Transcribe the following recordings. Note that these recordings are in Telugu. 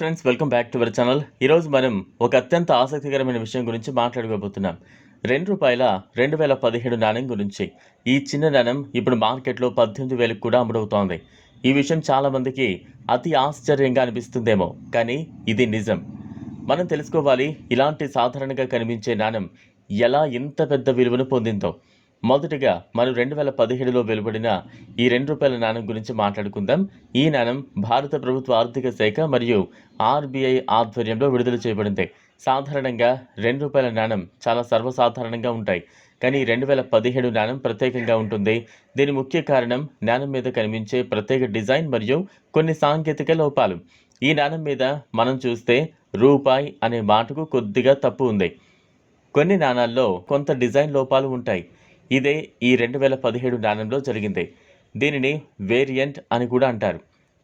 Friends welcome back to our channel ఈరోజు మనం ఒక అత్యంత ఆసక్తికరమైన విషయం గురించి మాట్లాడుకోబోతున్నాం రెండు రూపాయల రెండు వేల పదిహేడు నాణ్యం గురించి. ఈ చిన్న నాణ్యం ఇప్పుడు మార్కెట్లో పద్దెనిమిది వేలకు కూడా అమ్ముడవుతోంది. ఈ విషయం చాలామందికి అతి ఆశ్చర్యంగా అనిపిస్తుందేమో కానీ ఇది నిజం. మనం తెలుసుకోవాలి ఇలాంటి సాధారణంగా కనిపించే నాణ్యం ఎలా ఇంత పెద్ద విలువను పొందిందో. మొదటిగా మనం రెండు వేల పదిహేడులో వెలువడిన ఈ రెండు రూపాయల నాణం గురించి మాట్లాడుకుందాం. ఈ నాణం భారత ప్రభుత్వ ఆర్థిక శాఖ మరియు ఆర్బీఐ ఆధ్వర్యంలో విడుదల చేయబడింది. సాధారణంగా రెండు రూపాయల నాణం చాలా సర్వసాధారణంగా ఉంటాయి. కానీ రెండు వేల పదిహేడు నాణం ప్రత్యేకంగా ఉంటుంది. దీని ముఖ్య కారణం నాణం మీద కనిపించే ప్రత్యేక డిజైన్ మరియు కొన్ని సాంకేతిక లోపాలు. ఈ నాణం మీద మనం చూస్తే రూపాయి అనే మాటకు కొద్దిగా తప్పు ఉంది. కొన్ని నాణాల్లో కొంత డిజైన్ లోపాలు ఉంటాయి. ఇదే ఈ రెండు వేల పదిహేడు నాణంలో జరిగింది. దీనిని వేరియంట్ అని కూడా అంటారు.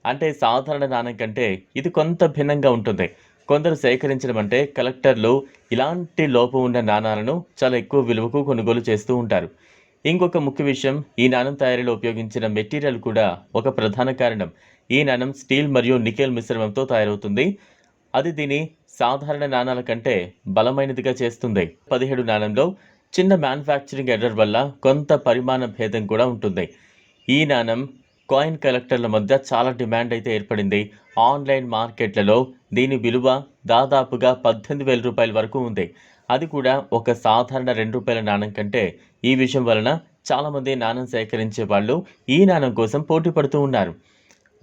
అంటే సాధారణ నాణం కంటే ఇది కొంత భిన్నంగా ఉంటుంది. కొందరు సేకరించడం అంటే కలెక్టర్లు ఇలాంటి లోపం ఉన్న నాణాలను చాలా ఎక్కువ విలువకు కొనుగోలు చేస్తూ ఉంటారు. ఇంకొక ముఖ్య విషయం ఈ నాణం తయారీలో ఉపయోగించిన మెటీరియల్ కూడా ఒక ప్రధాన కారణం. ఈ నాణం స్టీల్ మరియు నికెల్ మిశ్రమంతో తయారవుతుంది. అది దీని సాధారణ నాణాల కంటే బలమైనదిగా చేస్తుంది. పదిహేడు నాణంలో చిన్న మ్యానుఫ్యాక్చరింగ్ ఎర్రర్ వల్ల కొంత పరిమాణ భేదం కూడా ఉంటుంది. ఈ నాణం కాయిన్ కలెక్టర్ల మధ్య చాలా డిమాండ్ అయితే ఏర్పడింది. ఆన్లైన్ మార్కెట్లలో దీని విలువ దాదాపుగా పద్దెనిమిది వేల రూపాయల వరకు ఉంది. అది కూడా ఒక సాధారణ రెండు రూపాయల నాణం కంటే ఈ విషయం వలన చాలామంది నాణం సేకరించే వాళ్ళు ఈ నాణం కోసం పోటీ పడుతూ ఉన్నారు.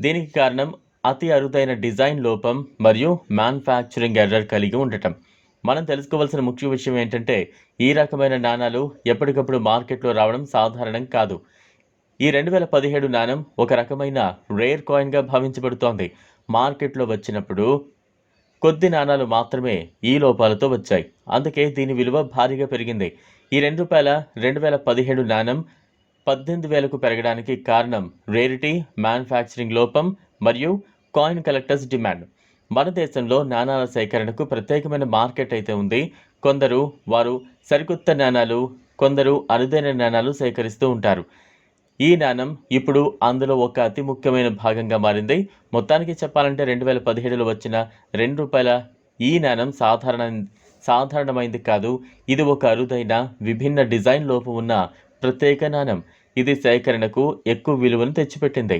దీనికి కారణం అతి అరుదైన డిజైన్ లోపం మరియు మ్యానుఫ్యాక్చరింగ్ ఎర్రర్ కలిగి ఉండటం. మనం తెలుసుకోవాల్సిన ముఖ్య విషయం ఏంటంటే ఈ రకమైన నాణాలు ఎప్పటికప్పుడు మార్కెట్లో రావడం సాధారణం కాదు. ఈ రెండు వేల పదిహేడు నాణం ఒక రకమైన రేర్ కాయిన్గా భావించబడుతోంది. మార్కెట్లో వచ్చినప్పుడు కొద్ది నాణాలు మాత్రమే ఈ లోపాలతో వచ్చాయి. అందుకే దీని విలువ భారీగా పెరిగింది. ఈ రెండు రూపాయల రెండు వేల పదిహేడు నాణం పద్దెనిమిది వేలకు పెరగడానికి కారణం రేరిటీ మ్యానుఫ్యాక్చరింగ్ లోపం మరియు కాయిన్ కలెక్టర్స్ డిమాండ్. మన దేశంలో నాణాల సేకరణకు ప్రత్యేకమైన మార్కెట్ అయితే ఉంది. కొందరు వారు సరికొత్త నాణాలు కొందరు అరుదైన నాణాలు సేకరిస్తూ ఉంటారు. ఈ నాణం ఇప్పుడు అందులో ఒక అతి ముఖ్యమైన భాగంగా మారింది. మొత్తానికి చెప్పాలంటే రెండు వేల పదిహేడులో వచ్చిన రెండు రూపాయల ఈ నాణం సాధారణ సాధారణమైంది కాదు. ఇది ఒక అరుదైన విభిన్న డిజైన్ లోపు ఉన్న ప్రత్యేక నాణం. ఇది సేకరణకు ఎక్కువ విలువను తెచ్చిపెట్టింది.